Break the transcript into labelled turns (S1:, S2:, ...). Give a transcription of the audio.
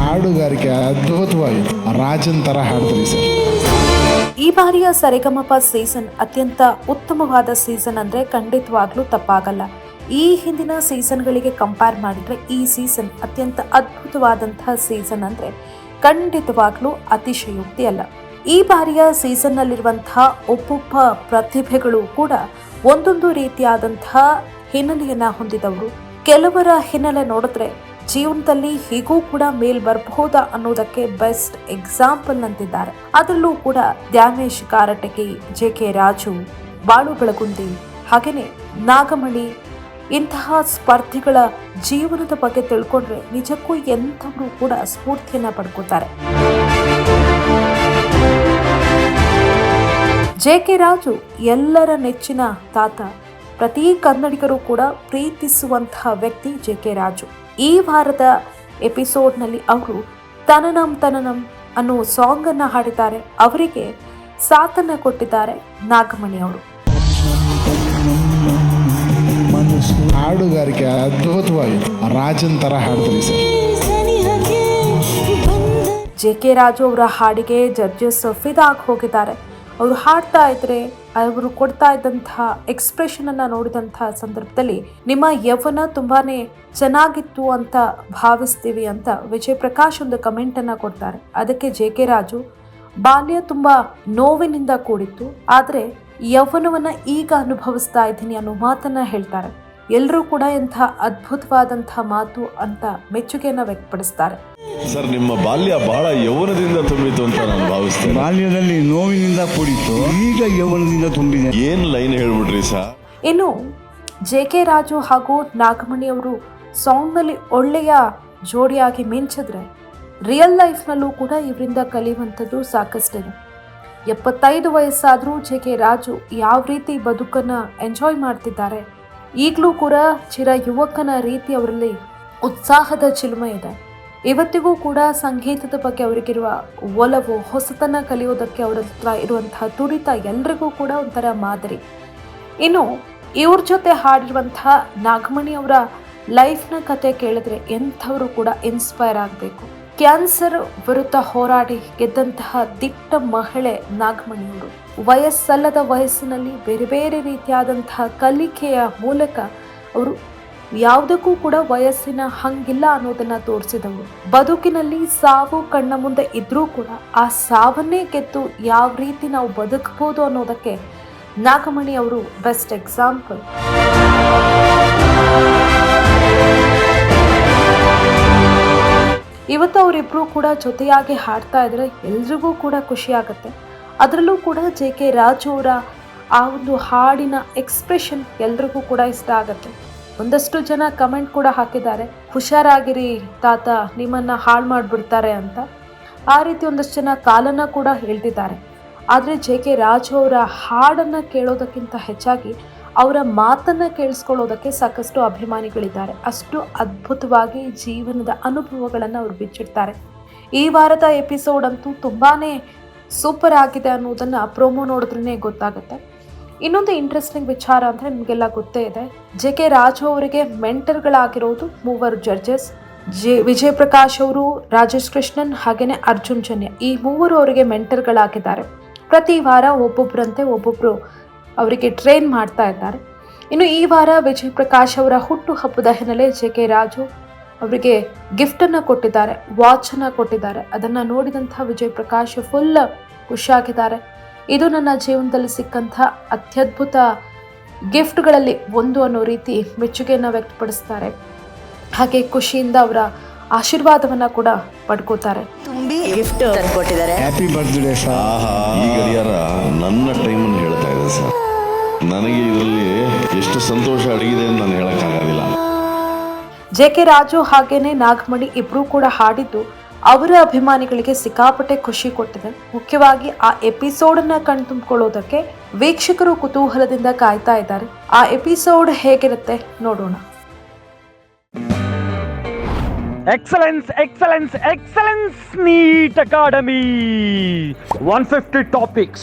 S1: ಹಾಡುಗಾರಿಕೆ ಅದ್ಭುತವಾಗಿದೆ ರಾಜನ್ ಥರ ಹಾಡ್ತೀರಿ ಸರ್.
S2: ಈ ಬಾರಿಯ ಸರಿಗಮಪ ಸೀಸನ್ ಅತ್ಯಂತ ಉತ್ತಮವಾದ ಸೀಸನ್ ಅಂದ್ರೆ ಖಂಡಿತವಾಗ್ಲೂ ತಪ್ಪಾಗಲ್ಲ. ಈ ಹಿಂದಿನ ಸೀಸನ್ಗಳಿಗೆ ಕಂಪೇರ್ ಮಾಡಿದ್ರೆ ಈ ಸೀಸನ್ ಅತ್ಯಂತ ಅದ್ಭುತವಾದಂತಹ ಸೀಸನ್ ಅಂದ್ರೆ ಖಂಡಿತವಾಗ್ಲೂ ಅತಿಶಯೋಕ್ತಿ ಅಲ್ಲ. ಈ ಬಾರಿಯ ಸೀಸನ್ನಲ್ಲಿರುವಂತಹ ಒಬ್ಬೊಬ್ಬ ಪ್ರತಿಭೆಗಳು ಕೂಡ ಒಂದೊಂದು ರೀತಿಯಾದಂತಹ ಹಿನ್ನೆಲೆಯನ್ನ ಹೊಂದಿದವರು. ಕೆಲವರ ಹಿನ್ನೆಲೆ ನೋಡಿದ್ರೆ ಜೀವನದಲ್ಲಿ ಹೀಗೂ ಕೂಡ ಮೇಲ್ ಬರಬಹುದಾ ಅನ್ನೋದಕ್ಕೆ ಬೆಸ್ಟ್ ಎಕ್ಸಾಂಪಲ್ ಅಂತಿದ್ದಾರೆ. ಅದರಲ್ಲೂ ಕೂಡ ದ್ಯಾಮೇಶ್ ಕಾರಟಗಿ ಜೆ ಕೆ ರಾಜು, ಬಾಳು ಬೆಳಗುಂದಿ, ಹಾಗೇನೆ ನಾಗಮಣಿ ಇಂತಹ ಸ್ಪರ್ಧಿಗಳ ಜೀವನದ ಬಗ್ಗೆ ತಿಳ್ಕೊಂಡ್ರೆ ನಿಜಕ್ಕೂ ಎಂಥವರು ಕೂಡ ಸ್ಫೂರ್ತಿಯನ್ನ ಪಡ್ಕೋತಾರೆ ಜೆ ಕೆ ರಾಜು ಎಲ್ಲರ ನೆಚ್ಚಿನ ತಾತ. ಪ್ರತಿ ಕನ್ನಡಿಗರು ಕೂಡ ಪ್ರೀತಿಸುವಂತಹ ವ್ಯಕ್ತಿ ಜೆ ಕೆ ರಾಜು. ಈ ವಾರದ ಎಪಿಸೋಡ್ನಲ್ಲಿ ಅವರು ತನನಂ ತನನಂ ಅನ್ನೋ ಸಾಂಗ್ ಅನ್ನ ಹಾಡಿದ್ದಾರೆ. ಅವರಿಗೆ ಸಾಥನ್ನ ಕೊಟ್ಟಿದ್ದಾರೆ ನಾಗಮಣಿ ಅವರು.
S1: ಹಾಡುಗಾರಿಕೆ ಅದ್ಭುತವಾಗಿದೆ. ರಾಜನ್ ಥರ ಹಾಡಿದ್ರಿ ಸರ್.
S2: ಜೆ ಕೆ ರಾಜು ಅವರ ಹಾಡಿಗೆ ಜಡ್ಜಸ್ ಫಿದಾಗಿ ಹೋಗಿದ್ದಾರೆ. ಅವರು ಹಾಡ್ತಾ ಇದ್ರೆ, ಅವರು ಕೊಡ್ತಾ ಇದ್ದಂತಹ ಎಕ್ಸ್ಪ್ರೆಷನ್ ಅನ್ನ ನೋಡಿದಂತಹ ಸಂದರ್ಭದಲ್ಲಿ ನಿಮ್ಮ ಯವನ ತುಂಬಾನೇ ಚೆನ್ನಾಗಿತ್ತು ಅಂತ ಭಾವಿಸ್ತೀವಿ ಅಂತ ವಿಜಯ್ ಪ್ರಕಾಶ್ ಒಂದು ಕಮೆಂಟ್ ಅನ್ನ ಕೊಡ್ತಾರೆ. ಅದಕ್ಕೆ ಜೆ ಕೆ ರಾಜು, ಬಾಲ್ಯ ತುಂಬಾ ನೋವಿನಿಂದ ಕೂಡಿತ್ತು, ಆದರೆ ಯವನವನ್ನ ಈಗ ಅನುಭವಿಸ್ತಾ ಇದ್ದೀನಿ ಅನ್ನೋ ಮಾತನ್ನ ಹೇಳ್ತಾರೆ. ಎಲ್ಲರೂ ಕೂಡ ಎಂಥ ಅದ್ಭುತವಾದಂಥ ಮಾತು ಅಂತ ಮೆಚ್ಚುಗೆಯನ್ನು ವ್ಯಕ್ತಪಡಿಸ್ತಾರೆ.
S3: ಸರ್ ನಿಮ್ಮ ಬಾಲ್ಯ ಬಹಳ ಯೌವನದಿಂದ ತುಂಬಿತು ಅಂತ ನಾನು ಭಾವಿಸ್ತೇನೆ.
S4: ಬಾಲ್ಯದಲ್ಲಿ ನೋವಿನಿಂದ ಕೂಡಿತ್ತು ಈಗ ಯೌವನದಿಂದ ತುಂಬಿದೆ.
S3: ಏನ್ ಲೈನ್ ಹೇಳ್ಬಿಟ್ರಿ ಸರ್?
S2: ಇನ್ನು ಜೆ ಕೆ ರಾಜು ಹಾಗೂ ನಾಗಮಣಿ ಅವರು ಸಾಂಗ್ನಲ್ಲಿ ಒಳ್ಳೆಯ ಜೋಡಿಯಾಗಿ ಮಿಂಚಿದ್ರೆ ರಿಯಲ್ ಲೈಫ್ನಲ್ಲೂ ಕೂಡ ಇವರಿಂದ ಕಲಿಯುವಂಥದ್ದು ಸಾಕಷ್ಟಿದೆ ಎಪ್ಪತ್ತೈದು ವಯಸ್ಸಾದರೂ ಜೆ ಕೆ ರಾಜು ಯಾವ ರೀತಿ ಬದುಕನ್ನು ಎಂಜಾಯ್ ಮಾಡ್ತಿದ್ದಾರೆ ಈಗಲೂ ಕೂಡ ಚಿರ ಯುವಕನ ರೀತಿ ಅವರಲ್ಲಿ ಉತ್ಸಾಹದ ಚಿಲುಮೆ ಇದೆ. ಇವತ್ತಿಗೂ ಕೂಡ ಸಂಗೀತದ ಬಗ್ಗೆ ಅವರಿಗಿರುವ ಒಲವು, ಹೊಸತನ ಕಲಿಯೋದಕ್ಕೆ ಅವರ ಹತ್ರ ಇರುವಂತಹ ತುಡಿತ ಎಲ್ರಿಗೂ ಕೂಡ ಒಂಥರ ಮಾದರಿ. ಇನ್ನು ಇವ್ರ ಜೊತೆ ಹಾಡಿರುವಂತಹ ನಾಗಮಣಿ ಅವರ ಲೈಫ್ನ ಕತೆ ಕೇಳಿದ್ರೆ ಎಂಥವರು ಕೂಡ ಇನ್ಸ್ಪೈರ್ ಆಗಬೇಕು. ಕ್ಯಾನ್ಸರ್ ವಿರುದ್ಧ ಹೋರಾಡಿ ಗೆದ್ದಂತಹ ದಿಟ್ಟ ಮಹಿಳೆ ನಾಗಮಣಿಯವರು. ವಯಸ್ಸಲ್ಲದ ವಯಸ್ಸಿನಲ್ಲಿ ಬೇರೆ ಬೇರೆ ರೀತಿಯಾದಂತಹ ಕಲಿಕೆಯ ಮೂಲಕ ಅವರು ಯಾವುದಕ್ಕೂ ಕೂಡ ವಯಸ್ಸಿನ ಹಂಗಿಲ್ಲ ಅನ್ನೋದನ್ನ ತೋರಿಸಿದವರು. ಬದುಕಿನಲ್ಲಿ ಸಾವು ಕಣ್ಣ ಮುಂದೆ ಇದ್ರೂ ಕೂಡ ಆ ಸಾವನ್ನೇ ಗೆದ್ದು ಯಾವ ರೀತಿ ನಾವು ಬದುಕಬಹುದು ಅನ್ನೋದಕ್ಕೆ ನಾಗಮಣಿ ಅವರು ಬೆಸ್ಟ್ ಎಕ್ಸಾಂಪಲ್. ಇವತ್ತು ಅವರಿಬ್ರು ಕೂಡ ಜೊತೆಯಾಗಿ ಹಾಡ್ತಾ ಇದ್ರೆ ಎಲ್ರಿಗೂ ಕೂಡ ಖುಷಿ ಆಗುತ್ತೆ ಅದರಲ್ಲೂ ಕೂಡ ಜೆ ಕೆ ರಾಜು ಅವರ ಆ ಒಂದು ಹಾಡಿನ ಎಕ್ಸ್ಪ್ರೆಷನ್ ಎಲ್ರಿಗೂ ಕೂಡ ಇಷ್ಟ ಆಗುತ್ತೆ. ಒಂದಷ್ಟು ಜನ ಕಮೆಂಟ್ ಕೂಡ ಹಾಕಿದ್ದಾರೆ, ಹುಷಾರಾಗಿರಿ ತಾತ, ನಿಮ್ಮನ್ನು ಹಾಳು ಮಾಡಿಬಿಡ್ತಾರೆ ಅಂತ. ಆ ರೀತಿ ಒಂದಷ್ಟು ಜನ ಕಾಲನ್ನು ಕೂಡ ಹೇಳ್ತಿದ್ದಾರೆ. ಆದರೆ ಜೆ ಕೆ ರಾಜು ಅವರ ಹಾಡನ್ನು ಕೇಳೋದಕ್ಕಿಂತ ಹೆಚ್ಚಾಗಿ ಅವರ ಮಾತನ್ನ ಕೇಳಿಸ್ಕೊಳ್ಳೋದಕ್ಕೆ ಸಾಕಷ್ಟು ಅಭಿಮಾನಿಗಳಿದ್ದಾರೆ. ಅಷ್ಟು ಅದ್ಭುತವಾಗಿ ಜೀವನದ ಅನುಭವಗಳನ್ನು ಅವರು ಬಿಚ್ಚಿಡ್ತಾರೆ. ಈ ವಾರದ ಎಪಿಸೋಡ್ ಅಂತೂ ತುಂಬಾ ಸೂಪರ್ ಆಗಿದೆ ಅನ್ನೋದನ್ನು ಪ್ರೋಮೋ ನೋಡಿದ್ರೇ ಗೊತ್ತಾಗುತ್ತೆ. ಇನ್ನೊಂದು ಇಂಟ್ರೆಸ್ಟಿಂಗ್ ವಿಚಾರ ಅಂದರೆ ನಿಮಗೆಲ್ಲ ಗೊತ್ತೇ ಇದೆ. ಜೆ ಕೆ ರಾಜು ಅವರಿಗೆ ಮೆಂಟರ್ಗಳಾಗಿರೋದು ಮೂವರು ಜಡ್ಜಸ್ ಜೆ ವಿಜಯ್ ಪ್ರಕಾಶ್ ಅವರು, ರಾಜೇಶ್ ಕೃಷ್ಣನ್ ಹಾಗೆಯೇ ಅರ್ಜುನ್ ಜನ್ಯ. ಈ ಮೂವರು ಅವರಿಗೆ ಮೆಂಟರ್ಗಳಾಗಿದ್ದಾರೆ ಪ್ರತಿ ವಾರ ಒಬ್ಬೊಬ್ಬರಂತೆ ಒಬ್ಬೊಬ್ಬರು ಅವರಿಗೆ ಟ್ರೈನ್ ಮಾಡ್ತಾ ಇದ್ದಾರೆ. ಇನ್ನು ಈ ವಾರ ವಿಜಯ್ ಪ್ರಕಾಶ್ ಅವರ ಹುಟ್ಟು ಹಬ್ಬದ ಹಿನ್ನೆಲೆ ಜೆ ಕೆ ರಾಜು ಅವರಿಗೆ ಗಿಫ್ಟನ್ನು ಕೊಟ್ಟಿದ್ದಾರೆ ವಾಚನ್ನು ಕೊಟ್ಟಿದ್ದಾರೆ. ಅದನ್ನು ನೋಡಿದಂಥ ವಿಜಯ್ ಪ್ರಕಾಶ್ ಫುಲ್ ಖುಷಿಯಾಗಿದ್ದಾರೆ. ಇದು ನನ್ನ ಜೀವನದಲ್ಲಿ ಸಿಕ್ಕಂಥ ಅತ್ಯದ್ಭುತ ಗಿಫ್ಟ್ಗಳಲ್ಲಿ ಒಂದು ಅನ್ನೋ ರೀತಿ ಮೆಚ್ಚುಗೆಯನ್ನು ವ್ಯಕ್ತಪಡಿಸ್ತಾರೆ. ಹಾಗೆ ಖುಷಿಯಿಂದ ಅವರ ಆಶೀರ್ವಾದವನ್ನು ಕೂಡ ಪಡ್ಕೋತಾರೆ.
S5: ತುಂಬಿ ಗಿಫ್ಟ್ ಕೊಟ್ಟಿದ್ದಾರೆ
S4: ಹ್ಯಾಪಿ ಬರ್ತ್ಡೇ ಸರ್
S3: ಆಹಾ. ಈ ಗಡಿಯಾರ ನನ್ನ ಟೈಮನ್ನು ಹೇಳ್ತಾ ಇದೆ ಸರ್ ನನಗೆ ಇದರಲ್ಲಿ ಎಷ್ಟು ಸಂತೋಷ ಅಡಗಿದೆ ಅಂತ ನಾನು ಹೇಳಕ್ಕಾಗೋದಿಲ್ಲ
S2: ಜೆ ಕೆ ರಾಜು ಹಾಗೇನೆ ನಾಗಮಣಿ ಇಬ್ರು ಕೂಡ ಹಾಡಿದ್ದು ಅವರ ಅಭಿಮಾನಿಗಳಿಗೆ ಸಿಕ್ಕಾಪಟ್ಟೆ ಖುಷಿ ಕೊಟ್ಟಿದೆ. ಮುಖ್ಯವಾಗಿ ಆ ಎಪಿಸೋಡ್ ಅನ್ನ ಕಣ್ತುಂಬಿಕೊಳ್ಳೋದಕ್ಕೆ ವೀಕ್ಷಕರು ಕುತೂಹಲದಿಂದ ಕಾಯ್ತಾ ಇದ್ದಾರೆ. ಆ ಎಪಿಸೋಡ್ ಹೇಗಿರುತ್ತೆ ನೋಡೋಣ.
S6: Excellence, excellence, excellence, NEET Academy. 150 topics,